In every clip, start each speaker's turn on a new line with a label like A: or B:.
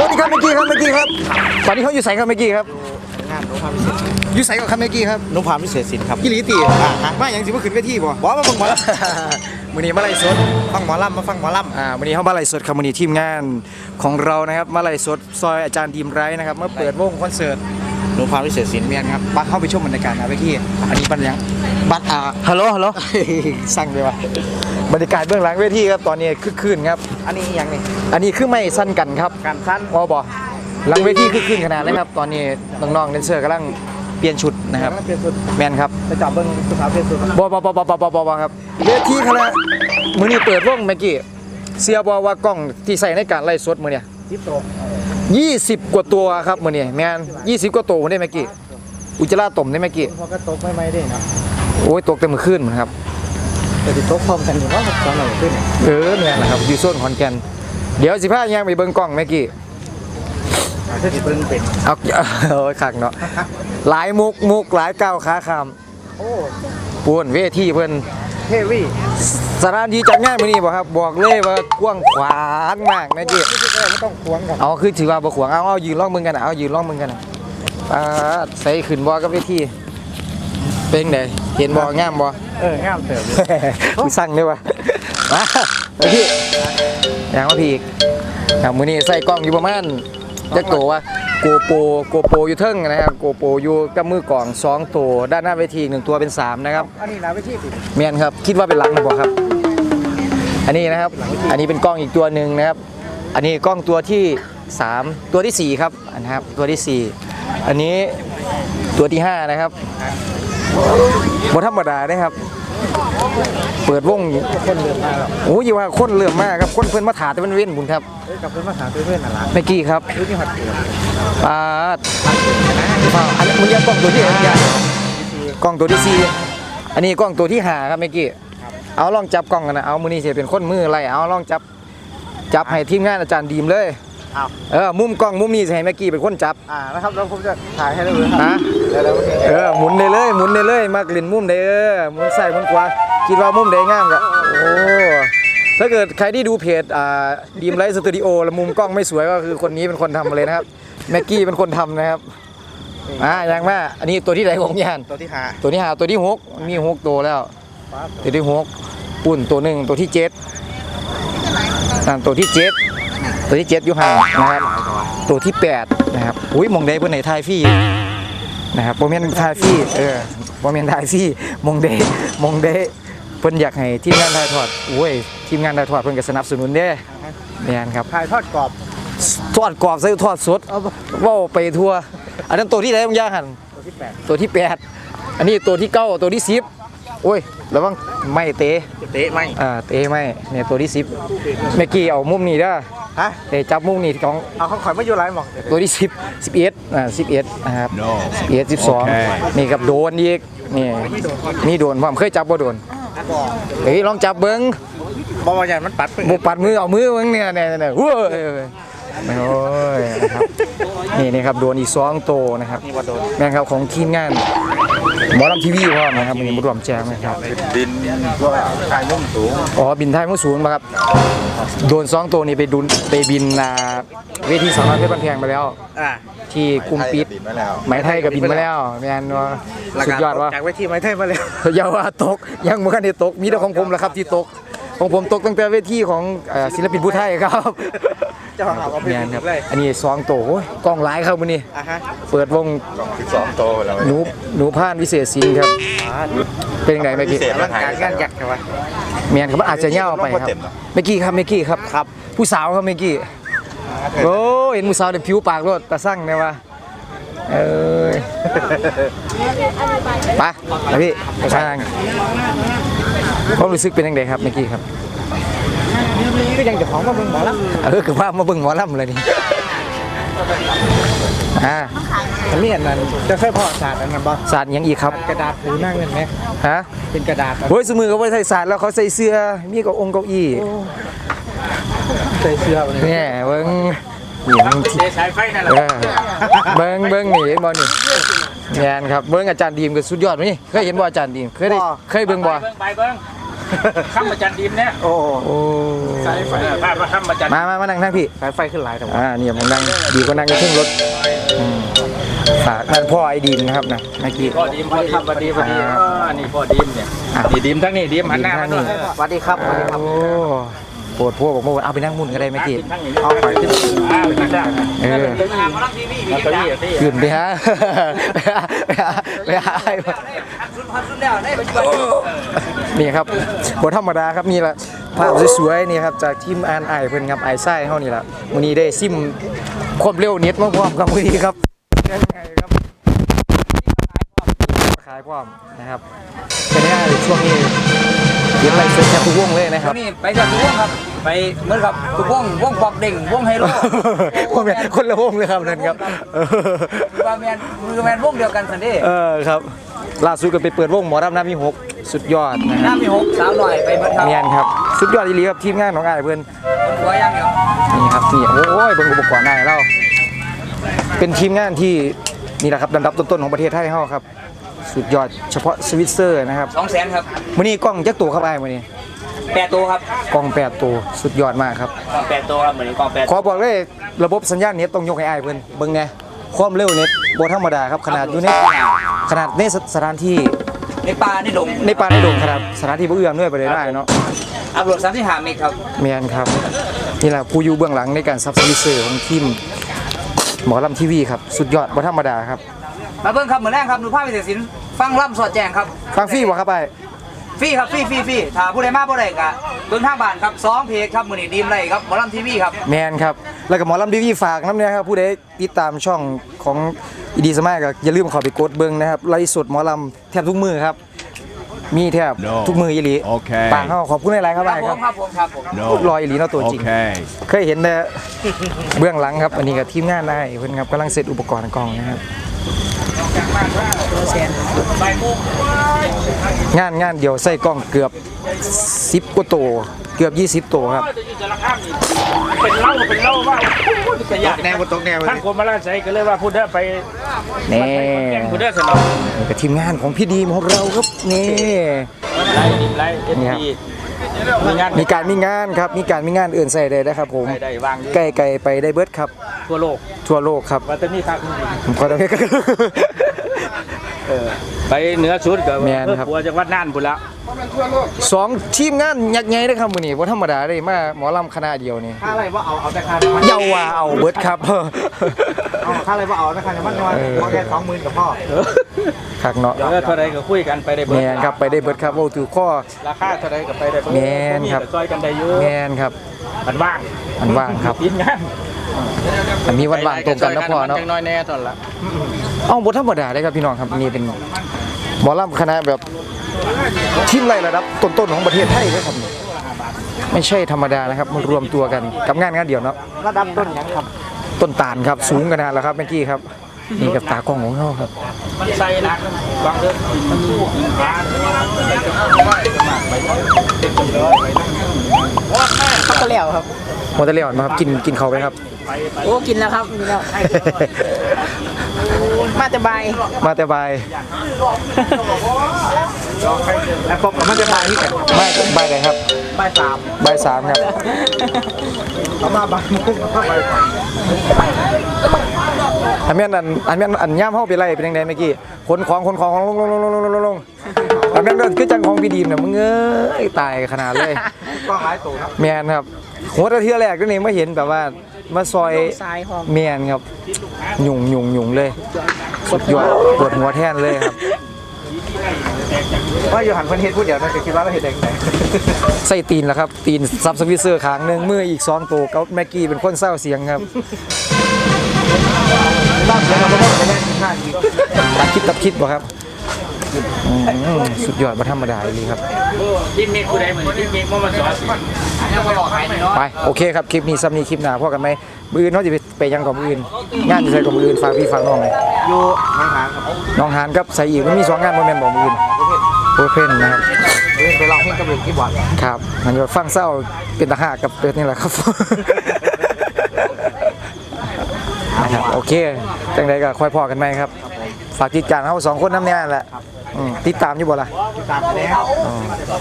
A: สวัสดีครับเมื่อกี้ครับเมื่อกี้ครับ ตอนนี้เขาอยู่ใส่ครับเมื่อกี้ครับ
B: งานนุพาพิเศษ
A: อยู่ใส่กับครับเมื่อกี้ครับ
B: นุพาพิเศษสินครับ
A: กิริตี
B: อ่าฮะ
A: มาอย่างสิว่าขึ้นเวทีบ่
B: บอกว่าฟังหมอล
A: มือนี้มาไล่สดำ
B: ฟังหมอลำมาฟังหมอล
A: อ่าวันนี้เขามาไล่สดครับวันนี้ทีมงานของเรานะครับมาไล่สดซอยอาจารย์ดีมไรท์นะครับเมื่อเปิดวงคอนเสิร์ตำ
B: นุพาพิเศษสิน
A: เมียนครับบัตรเข้าไปชมบรรยากาศนะเมื่อกี้อันนี้บัตรยัง
B: บัตรอ่า
A: ฮัลโหลฮัลโหลสั่งเลยวะบรรยากาศเบื้องหลังเวทีครับตอนนี้คึกคืนครับ
B: อันนี้อย่างนี้
A: อันนี้คือไม่สั้นกันครับ
B: การสั้น
A: พอบอกหลังเวทีคึกคืนขนาดเลยครับ ตอนนี้น้องๆแดนเซอร์กำลังเปลี่ยนชุดนะครับ
B: เป็นสุด
A: แมนครับ
B: จะจับเบิ้งสุดท้ายเป็นสุด
A: บอบอบอบอบอบอบอครับเวทีคณะมือนี้เปิดวงเมื่อกี้เสียบอว่ากล้องที่ใส่ในการไล่สดมือเนี่ย
B: ทิปโต
A: 20 กว่าตัวครับมือเนี่ยแมน20 กว่าตัวได้เมื่อกี้อุจจาระต่มได้เมื่อกี้
B: พอก็ตกไม่ไม่ได้นะ
A: โอ้ยตกเต็มมือขึ้นครับ
B: แต่ติดตกพร้อมกันอยู่ว่าสองหน่อยขึ้น
A: เออเนี่ยนะครับอยู่โซนขอนแก่นเดี๋ยวสิพาย่างไปเบิ่งกล้องเมื่อกี้
B: อาจจะติดเบิ้งเป็น
A: เอาโอ้ยคักเนาะหลายมุกมุกหลายก้าวขาค
B: โอ้ำ
A: ปูนเวทีเพิ่น
B: เฮวี่
A: สถานที่จัดงานมื้อนี้บ่ครับ บอกเลยว่ากว้างขวางมากเมื่อกี้
B: ที่ก็ไม่ต้องควงกัน
A: เอาคือถือว่าบ่ขวางเอาเอายืนร้องมึงกันน่ะเอายืนร้องมึงกันน่ะปาดใส่ขึ้นบ่กับเวทีเป็นไดเห็นบ่งามบ่
B: เอองามเติบ
A: กูสั่งเลยวะมาไปพี่อย่างว่าพี่อีกอย่างมื้อนี้ใส่กล้องอยู่ประมาณจักตัววะโกโปโกโปอยู่เทิงนะครับโกโปอยู่กับมือกล่องสองตัวด้านหน้าเวทีหนึ่งตัวเป็นสามนะครับ
B: อันนี้นะไม่ใช่ติด
A: เมียนครับ คิดว่าเป็นหลังนะบอกครับ อันนี้นะครับ อันนี้เป็นกล้องอีกตัวหนึ่งนะครับ อันนี้กล้องตัวที่สามตัวที่สี่ครับอันนะครับ ตัวที่สี่อันนี้ตัวที่ห้านะครับบธรรมดานะครับ เปิดวง
B: คนเดินมาแล้ว
A: โอ้ยว่าคนเริ่มมากครับ คนเพื่อนมาถาแต่มันเว้นบุญครับ
B: เฮ้ยกับเพื่อนมาหาเพื่อนน่ะล่ะ
A: เมื่อกี้ครับ
B: รู้ที่หัดเกิด
A: ปาดอ้าวอันนี้มึงยังกล้องตัวที่ไหนยังกล้องตัวที่สี่อันนี้กล้องตัวที่ห้าครับเมื่อกี้ เอาลองจับกล้องกันนะเอามือนี้เสียเป็นคนมืออะไรเอาลองจับจับให้ทีมงานอาจารย์ดีมเลย
B: เอา
A: เออมุมกล้องมุมนี้สิให้เมื่อกี้เป็นคนจับ
B: อ่านะครับแล้วผมจะถ่ายให้ได้เลยครั
A: นะ
B: เดี๋ยวเดี๋ยวโอเค
A: เออหมุนได้เลยหมุนได้เลยมากลิ่นมุมได้เออหมุนใส่หมุนขวาคิดว่ามุมใดงามกะโอ้ถ้าเกิดใครที่ดูเพจอ่าดีมไลท์สตูดิโอแล้วมุมกล้องไม่สวยก็คือคนนี้เป็นคนทำเลยนะครับแม็กกี้เป็นคนทำนะครับอ่าอย่างมาอันนี้ตัวที่ไหนของยาน
B: ตัวที่หา
A: ตัวที่หาตัวที่หกมีหกตัวแล้ว ตัวที่หกปุ่นตัวหนึ่งตัวที่เจ็ดอ่าตัวที่เจ็ดตัวที่เจ็ดอยู่ห่างนะครับตัวที่แปดนะครับอุ้ยมองได้เพื่อนไหนทายฟี่นะครับโมเมนทายฟี่เออโมเมนทายฟี่มองได้มองได้เพิ่นอยากให้ทีมงานถ่ายทอดโอ้ยทีมงานถ่ายทอดเพิ่นก็สนับสนุนเด้แม่นครับ
B: ถ่ายทอดกรอบ
A: ทอดกรอบใส่ทอดสด
B: เอา
A: เว้าไปทั่วอันนั้นตัวที่ไหนบางอย่างหัน
B: ตัวที่แปด
A: ตัวที่แปดอันนี้ตัวที่เก้าตัวที่สิบ โอ้ยระวังไม่เตะ
B: เตะไหม
A: อ่าเตะไม่เนี่ยตัวที่สิบเมื่อกี้เอามุมนี้เด้อ
B: ฮะ
A: เตะจับมุมนี้ของ
B: เอาเขาขอยมาอยู่ไรหมอง
A: ตัวที่สิบสิบเอ็ดอ่าสิบเอ็ดนะครับสิบเอ็ดสิบสองนี่กับโดนอีกนี่นี่โดนผมเคยจับบ่โดนเฮ้ยลองจับเบิ้ง
B: บอลใหญ่มันปัดไป
A: บุปัดมือเอามือเบิ้งเนี่ยเนี่ยเนี่ยเว้ยโอ้ยนะครับนี่นี่ครับโดนอีกสองโตวนะครับ
B: นี่ว่าโดน
A: แม่งครับของทีมงาน หมอลำทีวีพ่อนะครับมันยังบ่รวมแจ้งนะครับ
B: ดินว่าถ่ายมุมสูง
A: อ๋อบินไทยมุสูนมาครับ โดนสองตัวนี้ไปดุนไปบินอ่าเวทีสาวน้อยเพชรบันแพงไปแล้ว
B: อ่า
A: ที่กรุงปิด
B: ดินมาแล้ว
A: ไหมไทยกับบินมาแล้วแมนว่าสุดยอดวะ
B: จากเวทีไม้ไทยมาแล้ว
A: อย่าว่าตก ยังเหมือนได้ตก มีแต่ของผมแหละครับที่ตก ของผมตกตั้งแต่เวทีของเอ่อศิลปินผู้ไทยครับ
B: จะหาว่าเป็น
A: แมนครับ
B: เลย
A: อันนี้สองตัวโอ้ยกล้องหลายครับวันนี้
B: อะฮะ
A: เปิดวง
C: สิบสองโตแล้ว
A: หนูหนูพานวิเศษสิงห์ครับ เป็นยังไงเมื่อกี้
B: ร่างกายงานหยักใช่ไหม
A: เมียนครับอาจจะเง่าไปครับเมื่อกี้ครับเมื่อกี้ครับ
B: ครับ
A: ผู้สาวครับเมื่อกี้โอ้เห็นผู้สาวเดี๋ยวผิวปากรถตาสั่งเนี่ยวะเอ้ยไปไปพี่ไปทางความรู้สึกเป็นยังไงครับเมื่อกี้ครับ
B: ก็ยังจะของมาเบิ่งหมอล
A: เออคือว่ามาเบิ่งหมอลำเลยนี่อ่าำ
B: อันนี้อันนั้นจะใช่พ่อศาสตร์อันนั้นบ่
A: ศาสตร์หยังอีกครับ
B: กระดาษหูนั่งเห็นไหม
A: ฮะ
B: เป็นกระดาษ
A: โอ้ยสมือเขาไว้ใส่ศาสตร์แล้วเขาใส่เสื้อมีเกับองค์เก้าอี้
B: ใส่เสื้อเลย
A: เนี่ยเบิ่งนี่มัน
B: เจ๊สายไฟนั่นแหละ
A: เออเบิ้งเบิ้งนี่เห็นบ่นี่แมนครับเบิ้งอาจารย์ดีมก็สุดยอดนี่เคยเห็นบ่อาจารย์ดีมเคยได้เคยเบิ้งบ่
B: ไปเบิ่ง ข้ามมาจันดินเนี่ย
C: โอ้
A: โอ้
B: สายไฟภาพว่าข้ามมาจัน
A: มามามานั่งนั่งพี่
C: สายไฟขึ้นหลายแต่ว่า
A: อ่าเนี่ยผมนั่งดีกว่านั่งในเครื่องรถอืมฝากนั่นพ่อไอ้ดีมนะครับนะเมื่อกี้
B: พ่อดีมพ่อดีมพอดีพอดีอ่านี่พ่อดีมเนี่ย
A: อะ
B: นี่ดีมทั้งนี้ดีมหันหน้ามาด้วย
C: สวัสดีครับสวัสดีครับ
A: โอ้ ปวดพวกบอกว่าเอาไปนั่งมุ่นก็ได้เมื่อกี้
B: ทั้งนี้เอาไปขึ้นอ่าขึ้นได้
A: เออ
B: มารับทีวีมาตัวนี้ที่
A: ขึ้นไปฮะไปหาไปหาไปหานี่ครับบธรรมดาครับนี่แหละภาพสวยๆนี่ครับจากทีมอ่านไอเพิ่นครับไอไส้เฮานี่แหละมื้อนี้ได้ซิมความเร็วเน็ตมาพร้อมกับมื้อนี้ครับยังไงครับขายพร้อมนะครับเป็นยังไงช่วงนี้ เย็นไรเสร็จแทบทุกวงเลยนะครับ
D: นี่ไปกับทุกวงครับ ไปเหมือนกับทุกวงวงปอกเด่งวงไฮโล
A: คนละคนละวงเลยครับนั่นครับเออ
D: มือแมนมือแมนวงเดียวกันสันเด้
A: เออครับล่าสุดก็ไปเปิดวงหมอรำน้ำมีหกสุดยอดนะค
D: น้า
A: รับ
D: มีหกสาวหน่อยไปเบิดครับ
A: เนียนครับสุดยอดอีหลีครับทีมงานของอ้ายเพิ่น
D: หัวยังเดียว
A: นี่ครับนี่โอ้ยเบิ่งอุปกรณ์ได้เราเป็นทีมงานที่นี่แหละครับดันดับต้นๆของประเทศไทยเฮาครับ สุดยอดเฉพาะสวิตเซอร์นะครับ
D: สองแสนครับ
A: มื้อนี้กล้องจักตัวครับอ้ายมื้อนี้
D: แปดตัวครับ
A: กล้องแปดตัวสุดยอดมากครับ
D: กองแปดตัวครับเหมือนกองแปด
A: ขอบอกเลยระบบสัญญาณเน็ตต้องยกให้อ้ายเพิ่นเบิ่งไงความเร็วเน็ตบ่ธรรมดาครับขนาดอยู่ในขนาดในสถานที่
D: ในป่าในดง
A: ในป่าในดงขนาดสถานที่บ่เอื้อมด้วยไปเลยได้เนาะ
D: อัพโหลดสามที่หาเมกครับ
A: แมนครับนี่แหละผู้อยู่เบื้องหลังในการซับซิเซอร์ของทีมหมอลำทีวีครับ สุดยอดบ่ธรรมดาครับ
D: มาเบิ้งครับเหมือนแรกครับหนูภาพวิเศษศิลป์ ฟังล่ำสอดแจงครับ
A: ฟังฟรีบ่ครับไป
D: ฟรีครับฟรีฟรีฟรีถ้าผู้ใดมาผู้ใดกะเบิ้งทางบ้านครับสองเพจครับมือนี้ดีมไรครับหมอลำทีวีครับ
A: แมนครับ แล้วก็หมอลำทีวีฝากน้ำเนี่ยครับผู้ใดติดตามช่องของอีดีสมัยก็อย่าลืมเข้าไปกดเบิ่งนะครับไลฟ์สดหมอลำแทบทุกมือครับ มีแทบ
E: No
A: ทุกมืออีหลี
E: โอเค
A: ปางเขาขอบคุณหลายๆครับ
D: ค
A: ไป
D: รับผ
A: ครับ
D: มครับผมครับผม
E: No.
A: รอยอีหลีเนาะตัวจริง
E: Okay.
A: เคยเห็นแต่เบื้องหลังครับ อันนี้ก็ทีมงานได้เพิ่นครับกำลังเซตอุปกรณ์กล้องนะครับ งานงานเดียวใส่กล้องเกือบ10กว่าตัวเกือบ20ตัวครับ
B: เป็นเล่าเป็นเล่าว่าจะอยาก
C: แนวตรงแนว
B: ท่าน
C: ย
B: กรมมาลาใช้ก็เลยว่าพูดได้ไป
A: นี่
B: พูดได้สนอง
A: นี่ก็ทีมงานของพี่ดีมของเราครับนี่
B: ไล่ไล่เอ็น
A: นี่ครับ
B: ดี มีงาน
A: มีการมีงานครับ มีการมีงานอื่นใส่ได้นะครับผม
B: ได้ได้วางอยู่
A: ใกล้ๆไปได้เบิดครับ
B: ทั่วโลก
A: ทั่วโลกครับ
B: ว่าจะมีครับ
A: ผมขอโทษครับ
B: เออไปเหนือสุดก็
A: แม่นครับ
B: เพื่อปัวจังหวัดน่านพุ่นละ
A: สองทีมงานยักษ์ใหญ่นะครับมื้อนี้บ่ธรรมดาเลยมาหมอลำคณะเดียวนี่
C: ค่าอะไรว่าเอาเอาแต่ค่า
A: เยาว่าเอาเบิดครับ
C: เอาค่าอะไรว่าเอาแต่ค่าน้ำมันน้อยพอแค่สองหมื่นกับพ่อ
A: คักเนาะ
B: เดี๋ยวเท่าไรก็คุยกันไปได้เบิ
A: แมนครับไปได้เบิดครับเว้าถือข้อ
B: ราคาเท่าไรก็ไปได้เบิด
A: แม่นครับ
B: มีก็ซอยกันได้เยอะ
A: แมนครับ
B: มันว่าง
A: มันว่างครับ
B: ทีมงาน
A: อันมีวันว่างตรงกันนะพ่อเนาะ
B: จังน้อยแน่ตอนละ
A: เอ้าบ่ธรรมดาเลยครับพี่น้องครับนี่เป็นหมอลำคณะแบบทีมไล่ระดับต้นๆของประเทศไทยเลยครับนี่ไม่ใช่ธรรมดานะครับมันรวมตัวกันกับงานงานเดียวเนาะ
C: ระดับต้นยังครับ
A: ต้นตาลครับสูงขนาดแล้วครับเมื่อกี้ครับนี่กับตากล้องของเขาครับ
B: มันใส่หนักบางเดือนมันสู้กินปลา
F: ก็แล้วครับ
A: หมดแต่เลี้ยวมาครับกินกินเขาวไปครับ
F: โอ้กินแล้วครับกินแล้ว มาแต่ใบาย
A: มาแต่บาย
C: แล้วพบกับมันจะมาที่กัน
A: ไม่บายไหนครับ
C: บ่ายสาม
A: บายสามครับ
C: เขามาบ่ายโมงเข้าไปก่อน
A: อันแม่นอันอันแม่นอันย่ามเฮาไปไล่เป็นจังไดเมื่อกี้ขนของขนของลงลงลงลงลงลงลงอัน แม่นก็คือจังของพี่ดีมน่ะมึงเอ้ยตายขนาดเลย
C: กล้องหลายตัวครับ
A: แม่นครับหัวแตะเทื่อแรกนี่มาเห็นแบบว่ามาซอย
F: ทรายหอม
A: แม่นครับหยุ่งหยุ่งหยุ่งเลยสุดยอดปวดหัวแทนเลยครับ
C: ว่าอยู่หันคนเฮ็ดพูดเดียวนะจะคิดว่าเราเฮ็ดเองไหน
A: ใส่ตีนแล้วครับ ตีนซับสวิตเซอร์ขางหนึงมืออีกสองตัวกับแม็กกี้เป็นคนเศร้าเสียงครับ
C: บ้านเสียงเราไม่ได้ไม่ได้กินข้าวอีก
A: ตัดคลิปตัดคลิปบ่ครับ อืมสุดยอดมาธรรมดาเลยครับ
B: ทีมเมฆผู้ใดเหมือนทีมเมฆมันมาสอนสิ
A: ไป โอเคครับ คลิปนี้ซ้ำนี้คลิปหน้าพอกันไหมมืออื่นเขาจะไปไปยังกับมืออื่น งานจะใส่กับมืออื่นฝากพี่ฝากน้องเลย
C: อยู่ทางหางครับ
A: น้องหานกับใส่อีกมันมีสองงานโมเมนต์บอกมืออื่นโอเพนนะครับ
C: เล่นไปลองเพลงกับเล่นคีย์บอร์ด
A: ครับมันจะฟังเศร้าเป็นตาหากกับเป็ดนี่แหละครับนะครับโอเค จังใดก็ค่อยพอกันไหมครับ ฝากติดการเขาสองคนน้ำแน่แหละ อืมติดตามอยู่บ่ล่ะ
C: ติดตามไปแล้ว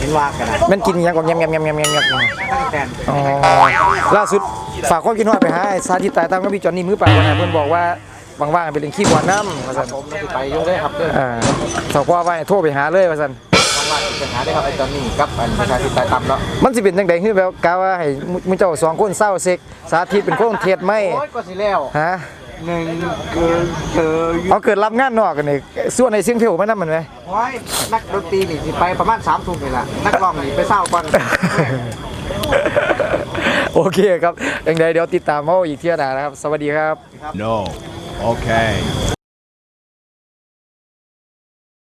C: เห็นว่ากันนะ
A: แมันกินหยังก่อนแงมแงมแงมแงมแงมแงม
C: ตั้งแต่
A: อ๋อล่าสุดฝากความคิดฮอดไปหาไอ้สาธิตตายตามกับพี่จอนนี่มือปรากวันนั้นเพิ่นบอกว่าว่างๆไปเล่นขี้บอลน้ำว่าซั่น
C: ผมจะไปอยู่ได้ครับเด้อ
A: อ่าสพ่อว่าให้โทรไปหาเลยว่าซั่น
C: ว่างๆปัญหาได้ครับไอ้จอนนี่กับอันประชาธิปไตยต่ำเนาะ
A: มันสิเป็นจังได๋คือแบบกะว่าให้มึงเจ้าสองคนเศร้าเซ็กสาธิตเป็นคนเทศไหม
C: โอ้ยก็สิแล้ว
A: ฮะ
C: หนึ่งเกินเจออยู่
A: เอาเกิดรับงานนอกกันนี่ส่วนในเสียงเพลวมันนำมันไหม
C: โอ้ยนักดนตรีนี่สิไปประมาณ3ทุ่มนี่ล่ะนักร้องนี่ไปเศร้าก่อน
A: โอเคครับยังไงเดี๋ยวติดตามเอาอีกเที่ยวหน้านะครับ สวัสดีครับ
E: No. Okay.